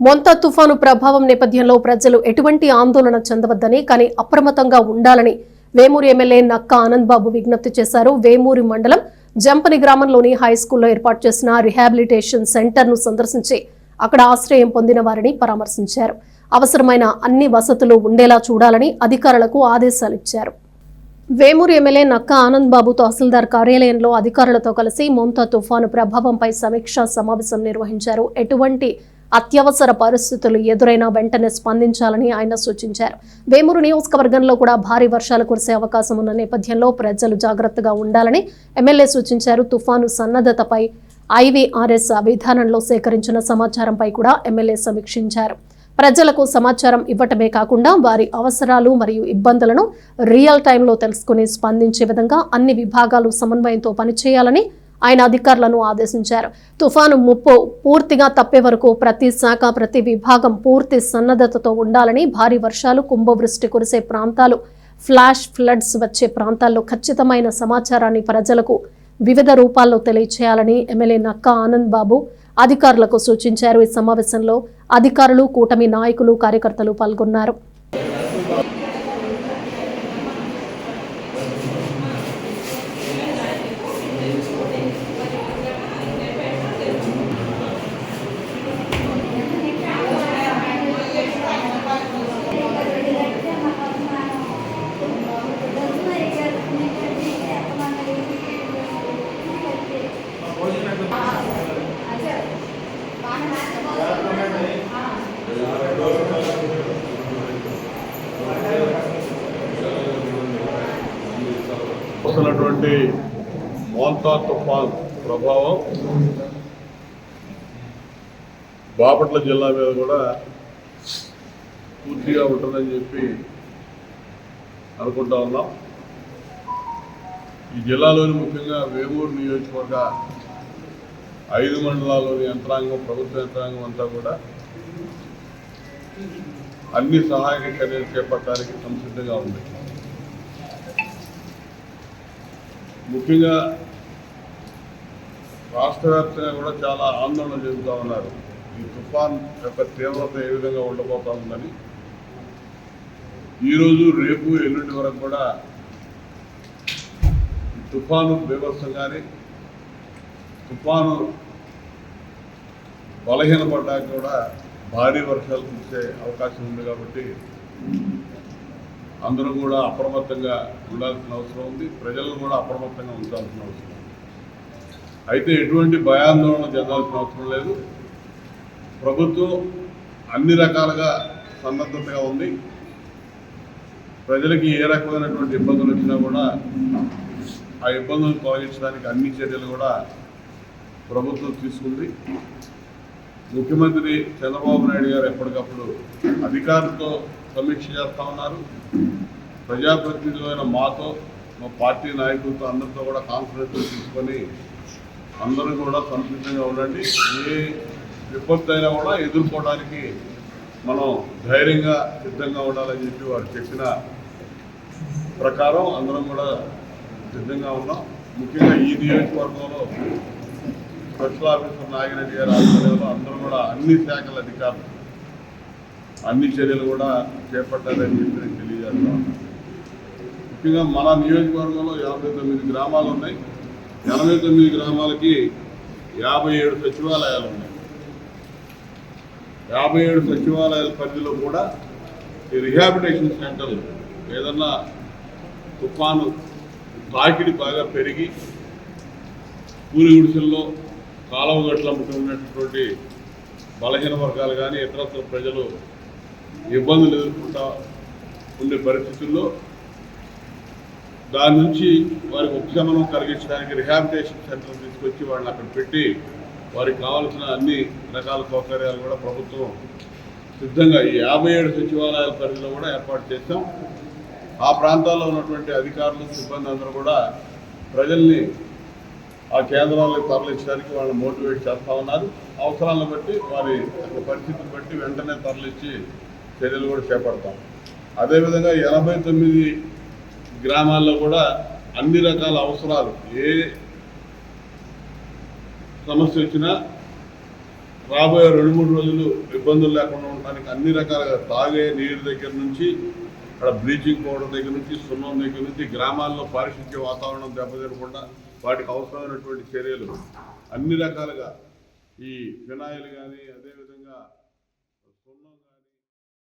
మొంత తుఫాను ప్రభావం నేపథ్యంలో ప్రజలు ఎటువంటి ఆందోళన చెందవద్దని కానీ అప్రమత్తంగా ఉండాలని వేమూరు ఎమ్మెల్యే నక్కా ఆనంద్ బాబు విజ్ఞప్తి చేశారు. వేమూరి మండలం జంపని గ్రామంలోని హై స్కూల్లో ఏర్పాటు చేసిన రిహాబిలిటేషన్ సెంటర్ను సందర్శించి అక్కడ ఆశ్రయం పొందిన వారిని పరామర్శించారు. అవసరమైన అన్ని వసతులు ఉండేలా చూడాలని అధికారులకు ఆదేశాలిచ్చారు వేమూరు ఎమ్మెల్యే నక్కా ఆనంద్ బాబు తహసీల్దార్ కార్యాలయంలో అధికారులతో కలిసి మొంత తుఫాను ప్రభావంపై సమీక్షా సమావేశం నిర్వహించారు. ఎటువంటి అత్యవసర పరిస్థితులు ఎదురైనా వెంటనే స్పందించాలని ఆయన సూచించారు. వేమూరు నియోజకవర్గంలో కూడా భారీ వర్షాలు కురిసే అవకాశం ఉన్న నేపథ్యంలో ప్రజలు జాగ్రత్తగా ఉండాలని ఎమ్మెల్యే సూచించారు. తుఫాను సన్నద్ధతపై ఐవీఆర్ఎస్ విధానంలో సేకరించిన సమాచారంపై కూడా ఎమ్మెల్యే సమీక్షించారు. ప్రజలకు సమాచారం ఇవ్వటమే కాకుండా వారి అవసరాలు మరియు ఇబ్బందులను రియల్ టైంలో తెలుసుకుని స్పందించే విధంగా అన్ని విభాగాలు సమన్వయంతో పనిచేయాలని ఆయన అధికారులను ఆదేశించారు. తుఫాను ముప్పు పూర్తిగా తప్పే వరకు ప్రతి శాఖ ప్రతి విభాగం పూర్తి సన్నద్ధతతో ఉండాలని భారీ వర్షాలు కుంభవృష్టి కురిసే ప్రాంతాలు ఫ్లాష్ ఫ్లడ్స్ వచ్చే ప్రాంతాల్లో ఖచ్చితమైన సమాచారాన్ని ప్రజలకు వివిధ రూపాల్లో తెలియచేయాలని ఎమ్మెల్యే నక్కా ఆనంద్ బాబు అధికారులకు సూచించారు. ఈ సమావేశంలో అధికారులు కూటమి నాయకులు కార్యకర్తలు పాల్గొన్నారు. ఉన్నటువంటి మోంతా తుఫాన్ ప్రభావం బాపట్ల జిల్లా మీద కూడా పూర్తిగా ఉంటుందని చెప్పి అనుకుంటా ఉన్నాం. ఈ జిల్లాలోని ముఖ్యంగా వేమూరు నియోజకవర్గ ఐదు మండలాల్లోని యంత్రాంగం ప్రభుత్వ యంత్రాంగం అంతా కూడా అన్ని సహాయక చర్యలు చేపట్టడానికి సంసిద్ధంగా ఉంది. ముఖ్యంగా రాష్ట్ర వ్యాప్తంగా కూడా చాలా ఆందోళన చెందుతూ ఉన్నారు. ఈ తుఫాన్ యొక్క తీవ్రత ఏ విధంగా ఉండబోతా ఉందని. ఈరోజు రేపు ఎల్లుండి వరకు కూడా ఈ తుఫాను బీభత్సం కానీ తుఫాను బలహీనపడ్డానికి కూడా భారీ వర్షాలు కురిసే అవకాశం ఉంది కాబట్టి అందరూ కూడా అప్రమత్తంగా ఉండాల్సిన అవసరం ఉంది. ప్రజలను కూడా అప్రమత్తంగా ఉంచాల్సిన అవసరం ఉంది. అయితే ఎటువంటి భయాందోళన చెందాల్సిన అవసరం లేదు. ప్రభుత్వం అన్ని రకాలుగా సన్నద్ధతగా ఉంది. ప్రజలకి ఏ రకమైనటువంటి ఇబ్బందులు వచ్చినా కూడా ఆ ఇబ్బందులు తొలగించడానికి అన్ని చర్యలు కూడా ప్రభుత్వం తీసుకుంది. ముఖ్యమంత్రి చంద్రబాబు నాయుడు గారు ఎప్పటికప్పుడు అధికారులతో సమీక్ష చేస్తూ ఉన్నారు. ప్రజాప్రతినిధులైన మాతో మా పార్టీ నాయకులతో అందరితో కూడా కాన్ఫరెన్స్ తీసుకొని అందరూ కూడా సంసిద్ధంగా ఉండండి. ఏ విపత్తు అయినా కూడా ఎదుర్కోవడానికి మనం ధైర్యంగా సిద్ధంగా ఉండాలని చెప్పి వారు చెప్పిన ప్రకారం అందరం కూడా సిద్ధంగా ఉన్నాం. ముఖ్యంగా ఈ నియోజకవర్గంలో స్పెషల్ ఆఫీసర్ నాగిరెడ్డి గారి ఆధ్వర్యంలో అందరూ కూడా అన్ని శాఖల అధికారులు అన్ని చర్యలు కూడా చేపట్టారని చెప్పి నేను తెలియజేస్తా ముఖ్యంగా మన నియోజకవర్గంలో యాభై తొమ్మిది గ్రామాలు ఉన్నాయి. ఎనభై తొమ్మిది గ్రామాలకి యాభై ఏడు సచివాలయాలు ఉన్నాయి. యాభై ఏడు సచివాలయాల పరిధిలో కూడా ఈ రిహాబిటేషన్ సెంటర్లు ఏదన్నా తుఫాను తాకిడి బాగా పెరిగి పూరి గుడిసెల్లో కాలువ గట్ల ఉన్నటువంటి బలహీన వర్గాలు కానీ ఇతరత్ర ప్రజలు ఇబ్బందులు ఎదుర్కొంటా ఉండే పరిస్థితుల్లో దాని నుంచి వారికి ఉపశమనం కలిగించడానికి రిహాబిటేషన్ సెంటర్ తీసుకొచ్చి వాళ్ళని అక్కడ పెట్టి వారికి కావాల్సిన అన్ని రకాల సౌకర్యాలు కూడా ప్రభుత్వం సిద్ధంగా ఈ యాభై ఏడు సచివాలయాల పరిధిలో కూడా ఏర్పాటు చేశాం. ఆ ప్రాంతాల్లో ఉన్నటువంటి అధికారులు సిబ్బంది అందరూ కూడా ప్రజల్ని ఆ కేంద్రాలకు తరలించడానికి వాళ్ళని మోటివేట్ చేస్తూ ఉన్నారు. అవసరాలను బట్టి వారి యొక్క పరిస్థితిని బట్టి వెంటనే తరలించి చర్యలు కూడా చేపడతాం. అదేవిధంగా ఎనభై తొమ్మిది గ్రామాల్లో కూడా అన్ని రకాల అవసరాలు ఏ సమస్య వచ్చినా రాబోయే రెండు మూడు రోజులు ఇబ్బందులు లేకుండా ఉండడానికి అన్ని రకాలుగా తాగే నీరు దగ్గర నుంచి అక్కడ బ్లీచింగ్ పౌడర్ దగ్గర నుంచి సున్నం దగ్గర నుంచి గ్రామాల్లో పారిశుద్ధ్య వాతావరణం దెబ్బతినకుండా వాటికి అవసరమైనటువంటి చర్యలు అన్ని రకాలుగా ఈ ఫినాయిల్ కానీ అదేవిధంగా